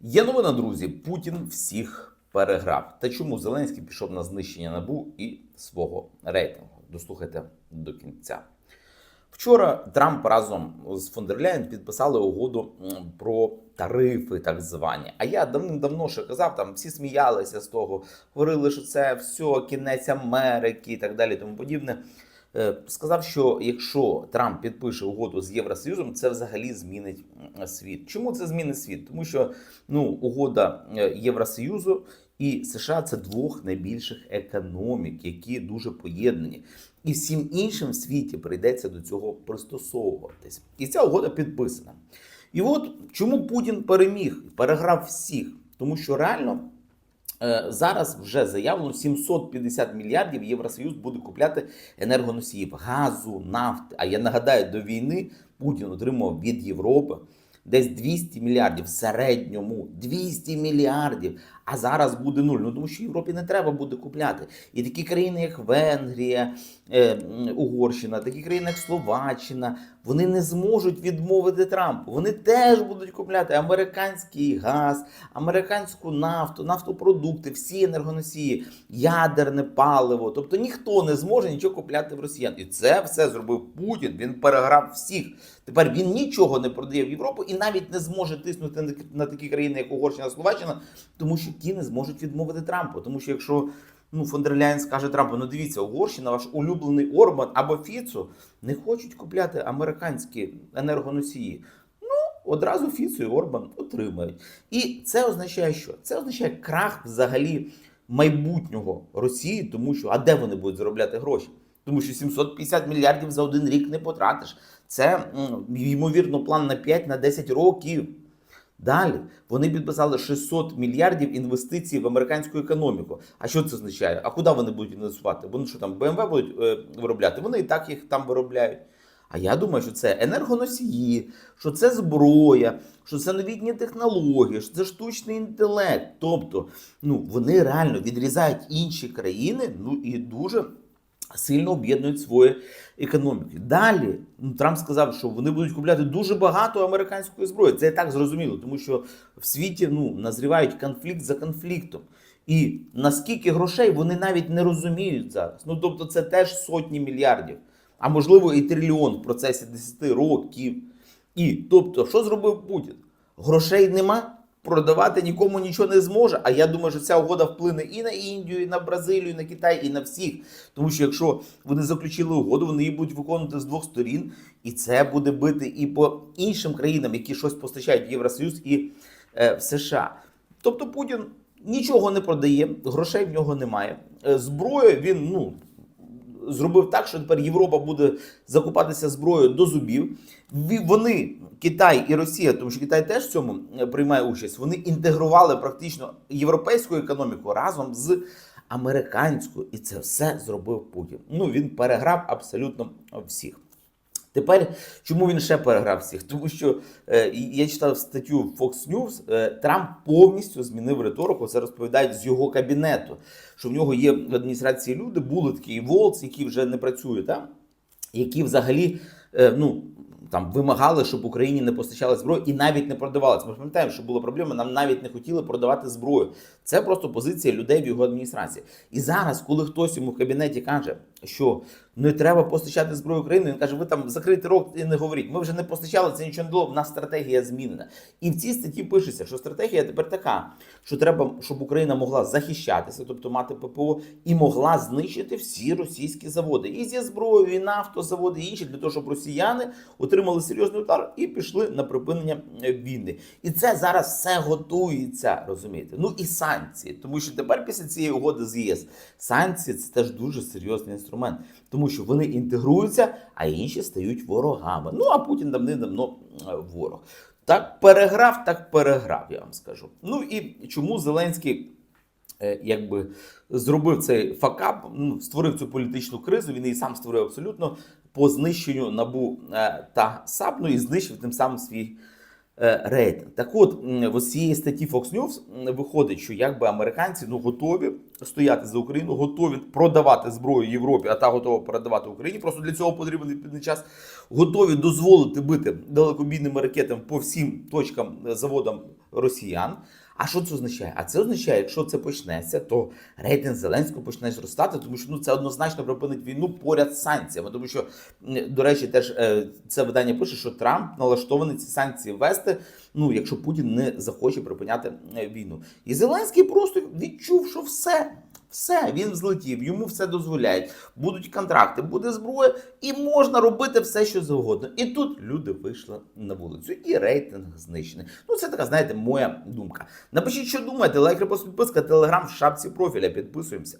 Є новина, друзі. Путін всіх переграв. Та чому Зеленський пішов на знищення набу і свого рейтингу? Дослухайте до кінця. Вчора Трамп разом з фон дер Ляєн підписали угоду про тарифи, так звані. А я давним-давно ще казав, там всі сміялися з того, говорили, що це все кінець Америки і так далі, тому подібне. Е, Сказав, що якщо Трамп підпише угоду з Євросоюзом, це взагалі змінить світ. Чому це змінить світ? Тому що ну, угода е, Євросоюзу і США це двох найбільших економік, які дуже поєднані. І всім іншим в світі прийдеться до цього пристосовуватись. І ця угода підписана. І от чому Путін переміг, переграв всіх? Тому що реально зараз вже заявлено 750 мільярдів Євросоюз буде купляти енергоносіїв, газу, нафти. А я нагадаю, до війни Путін отримав від Європи десь 200 мільярдів в середньому 200 мільярдів. А зараз буде нуль. Ну тому що Європі не треба буде купляти. І такі країни, як Венгрія, е, Угорщина, такі країни, як Словаччина, вони не зможуть відмовити Трампу. Вони теж будуть купляти американський газ, американську нафту, нафтопродукти, всі енергоносії, ядерне паливо. Тобто ніхто не зможе нічого купляти в росіян. І це все зробив Путін. Він переграв всіх. Тепер він нічого не продає в Європу і навіть не зможе тиснути на- на такі країни, як Угорщина, Словаччина, тому що ті не зможуть відмовити Трампу. Тому що якщо ну, фон дер Ляєн скаже Трампу, ну дивіться, Угорщина, ваш улюблений Орбан або Фіцо не хочуть купляти американські енергоносії. Ну, одразу Фіцо і Орбан отримають. І це означає, що це означає крах взагалі майбутнього Росії, тому що а де вони будуть заробляти гроші? Тому що 750 мільярдів за один рік не потратиш. Це ймовірно план на 5 на 10 років. Далі вони підписали 600 мільярдів інвестицій в американську економіку. А що це означає? А куди вони будуть інвестувати? Вони що там BMW будуть е, виробляти? Вони і так їх там виробляють. А я думаю, що це енергоносії, що це зброя, що це новітні технології, що це штучний інтелект. Тобто, ну вони реально відрізають інші країни, ну і дуже сильно об'єднують свої економіки. Далі ну, Трамп сказав, що вони будуть купляти дуже багато американської зброї. Це так зрозуміло, тому що в світі ну, назрівають конфлікт за конфліктом. І наскільки грошей вони навіть не розуміють зараз. Ну тобто, це теж сотні мільярдів, а можливо і трильйон в процесі 10 років. І тобто, що зробив Путін? Грошей нема, продавати нікому нічого не зможе. А я думаю, що ця угода вплине і на Індію, і на Бразилію, і на Китай, і на всіх. Тому що якщо вони заключили угоду, вони її будуть виконувати з двох сторін, і це буде бити і по іншим країнам, які щось постачають в Євросоюз і е, в США. Тобто Путін нічого не продає, грошей в нього немає. Е, Зброю він ну зробив так, що тепер Європа буде закупатися зброєю до зубів. Вони, Китай і Росія, тому що Китай теж в цьому е, приймає участь. Вони інтегрували практично європейську економіку разом з американською, і це все зробив Путін. Ну він переграв абсолютно всіх. Тепер чому він ще переграв всіх? Тому що е, я читав статтю Fox News, е, Трамп повністю змінив риторику. Це розповідають з його кабінету. Що в нього є в адміністрації люди, були такі Волц, які вже не працюють там, які взагалі е, ну. Там вимагали, щоб Україні не постачали зброю і навіть не продавали. Ми пам'ятаємо, що була проблема. Нам навіть не хотіли продавати зброю. Це просто позиція людей в його адміністрації. І зараз, коли хтось йому в кабінеті каже, що не треба постачати зброю Україні, він каже: ви там закрийте рот і не говоріть. Ми вже не постачали, це нічого не дало. В нас стратегія змінена. І в цій статті пишеться, що стратегія тепер така, що треба, щоб Україна могла захищатися, тобто мати ППО, і могла знищити всі російські заводи. І зі зброєю, і нафтозаводи, і інші, для того, щоб росіяни отримали серйозний удар і пішли на припинення е, війни. І це зараз все готується, розумієте? Ну і санкції, тому що тепер після цієї угоди з ЄС санкції це теж дуже серйозний інструмент, тому що вони інтегруються, а інші стають ворогами. Ну а Путін давним-давно е, ворог. Так переграв, так переграв, я вам скажу. Ну і чому Зеленський е, якби зробив цей факап, ну, створив цю політичну кризу. Він її сам створив абсолютно по знищенню набу е, та САП, ну і знищив тим самим свій рейтинг. Так от, з цієї статті Fox News виходить, що якби американці ну, готові стояти за Україну, готові продавати зброю Європі, а та готова продавати Україні. Просто для цього потрібен відповідний час. Готові дозволити бити далекобійними ракетами по всім точкам е, заводам росіян. А що це означає? А це означає, якщо це почнеться, то рейтинг Зеленського почне зростати, тому що ну це однозначно припинить війну поряд з санкціями. Тому що, до речі, теж е, це видання пише, що Трамп налаштований ці санкції ввести, ну якщо Путін не захоче припиняти е, війну. І Зеленський просто відчув, що все. Все, він взлетів, йому все дозволяють. Будуть контракти, буде зброя, і можна робити все, що завгодно. І тут люди вийшли на вулицю, і рейтинг знищений. Ну, це така, знаєте, моя думка. Напишіть, що думаєте, лайк, репост, підписка, телеграм в шапці профіля. Підписуємося.